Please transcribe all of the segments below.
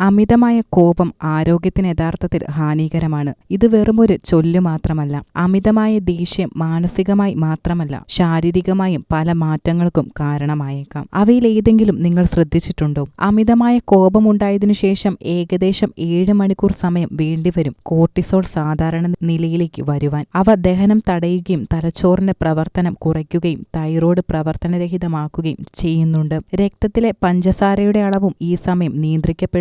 അമിതമായ കോപം ആരോഗ്യത്തിന് യഥാർത്ഥത്തിൽ ഹാനികരമാണ്. ഇത് വെറുമൊരു ചൊല്ല് മാത്രമല്ല അമിതമായ ദേഷ്യം മാനസികമായി മാത്രമല്ല ശാരീരികമായും പല മാറ്റങ്ങൾക്കും കാരണമായേക്കാം. അവയിൽ ഏതെങ്കിലും നിങ്ങൾ ശ്രദ്ധിച്ചിട്ടുണ്ടോ? അമിതമായ കോപം കോപമുണ്ടായതിനു ശേഷം ഏകദേശം ഏഴ് മണിക്കൂർ സമയം വേണ്ടിവരും കോർട്ടിസോൾ സാധാരണ നിലയിലേക്ക് വരുവാൻ. അവ ദഹനം തടയുകയും തലച്ചോറിന്റെ പ്രവർത്തനം കുറയ്ക്കുകയും തൈറോയ്ഡ് പ്രവർത്തനരഹിതമാക്കുകയും ചെയ്യുന്നുണ്ട്. രക്തത്തിലെ പഞ്ചസാരയുടെ അളവും ഈ സമയം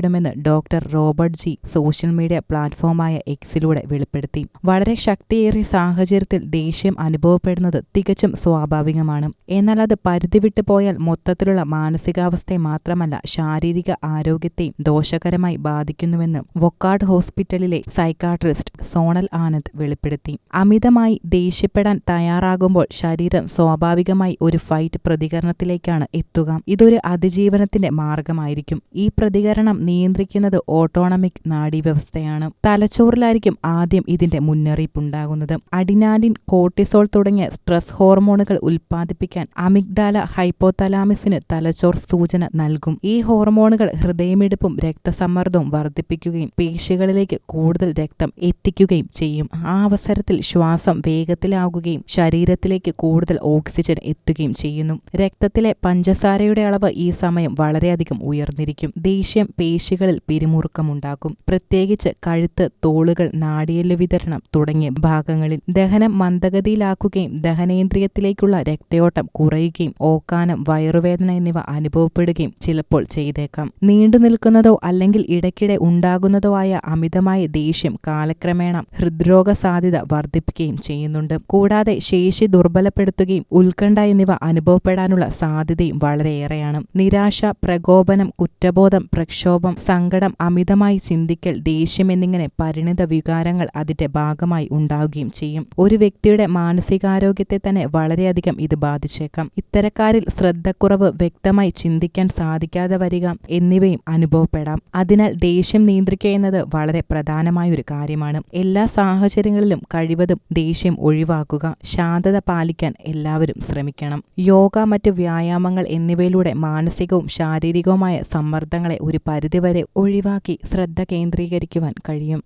നിയന്ത്രിക്കപ്പെടുമെന്ന് doctor Robert G social media പ്ലാറ്റ്ഫോമായ എക്സിലൂടെ വെളിപ്പെടുത്തി. വളരെ ശക്തിയേറിയ സാഹചര്യത്തിൽ ദേഷ്യം അനുഭവപ്പെടുന്നത് തികച്ചും സ്വാഭാവികമാണ്. എന്നാൽ അത് പരിധി വിട്ടുപോയാൽ മൊത്തത്തിലുള്ള മാനസികാവസ്ഥയെ മാത്രമല്ല ശാരീരിക ആരോഗ്യത്തെയും ദോഷകരമായി ബാധിക്കുന്നുവെന്ന് വൊക്കാട് ഹോസ്പിറ്റലിലെ സൈക്കാട്രിസ്റ്റ് സോണൽ ആനന്ദ് വെളിപ്പെടുത്തി. അമിതമായി ദേഷ്യപ്പെടാൻ തയ്യാറാകുമ്പോൾ ശരീരം സ്വാഭാവികമായി ഒരു ഫൈറ്റ് പ്രതികരണത്തിലേക്കാണ് എത്തുക. ഇതൊരു അതിജീവനത്തിന്റെ മാർഗമായിരിക്കും. ഈ പ്രതികരണം നിയന്ത്രിക്കുന്നത് ഓട്ടോണമിക് നാഡീവ്യവസ്ഥയാണ്. തലച്ചോറിലായിരിക്കും ആദ്യം ഇതിന്റെ മുന്നറിയിപ്പുണ്ടാകുന്നത്. അഡിനാലിൻ കോർട്ടിസോൾ തുടങ്ങിയ സ്ട്രെസ് ഹോർമോണുകൾ ഉൽപ്പാദിപ്പിക്കാൻ അമിഗ്ഡാല ഹൈപ്പോതലാമിസിന് തലച്ചോർ സൂചന നൽകും. ഈ ഹോർമോണുകൾ ഹൃദയമിടിപ്പും രക്തസമ്മർദ്ദവും വർദ്ധിപ്പിക്കുകയും പേശികളിലേക്ക് കൂടുതൽ രക്തം എത്തിക്കുകയും ചെയ്യും. ആ അവസരത്തിൽ ശ്വാസം വേഗത്തിലാകുകയും ശരീരത്തിലേക്ക് കൂടുതൽ ഓക്സിജൻ എത്തുകയും ചെയ്യുന്നു. രക്തത്തിലെ പഞ്ചസാരയുടെ അളവ് ഈ സമയം വളരെയധികം ഉയർന്നിരിക്കും. ദേഷ്യം പേശികളിൽ പിരിമുറുക്കമുണ്ടാക്കും. പ്രത്യേകിച്ച് കഴുത്ത് തോളുകൾ നാടിയെല്ല് വിതരണം തുടങ്ങിയ ഭാഗങ്ങളിൽ ദഹനം മന്ദഗതിയിലാക്കുകയും ദഹനേന്ദ്രിയത്തിലേക്കുള്ള രക്തയോട്ടം കുറയുകയും ഓക്കാനം വയറുവേദന എന്നിവ അനുഭവപ്പെടുകയും ചിലപ്പോൾ ചെയ്തേക്കാം. നീണ്ടു നിൽക്കുന്നതോ അല്ലെങ്കിൽ ഇടയ്ക്കിടെ ഉണ്ടാകുന്നതോ ആയ അമിതമായ ദേഷ്യം കാലക്രമേണ ഹൃദ്രോഗ സാധ്യത വർദ്ധിപ്പിക്കുകയും ചെയ്യുന്നുണ്ട്. കൂടാതെ ശേഷി ദുർബലപ്പെടുത്തുകയും ഉത്കണ്ഠ എന്നിവ അനുഭവപ്പെടാനുള്ള സാധ്യതയും വളരെയേറെയാണ്. നിരാശ പ്രകോപനം കുറ്റബോധം പ്രക്ഷോഭം സങ്കടം അമിതമായി ചിന്തിക്കൽ ദേഷ്യം എന്നിങ്ങനെ പരിണിത വികാരങ്ങൾ അതിന്റെ ഭാഗമായി ഉണ്ടാവുകയും ചെയ്യും. ഒരു വ്യക്തിയുടെ മാനസികാരോഗ്യത്തെ തന്നെ വളരെയധികം ഇത് ബാധിച്ചേക്കാം. ഇത്തരക്കാരിൽ ശ്രദ്ധക്കുറവ് വ്യക്തമായി ചിന്തിക്കാൻ സാധിക്കാതെ വരിക എന്നിവയും അനുഭവപ്പെടാം. അതിനാൽ ദേഷ്യം നിയന്ത്രിക്കുക എന്നത് വളരെ പ്രധാനമായ ഒരു കാര്യമാണ്. എല്ലാ സാഹചര്യങ്ങളിലും കഴിവതും ദേഷ്യം ഒഴിവാക്കുക ശാന്തത പാലിക്കാൻ എല്ലാവരും ശ്രമിക്കണം. യോഗ മറ്റ് വ്യായാമങ്ങൾ എന്നിവയിലൂടെ മാനസികവും ശാരീരികവുമായ സമ്മർദ്ദങ്ങളെ ഒരു പരിധിവരെ അവരെ ഒഴിവാക്കി ശ്രദ്ധ കേന്ദ്രീകരിക്കുവാൻ കഴിയും.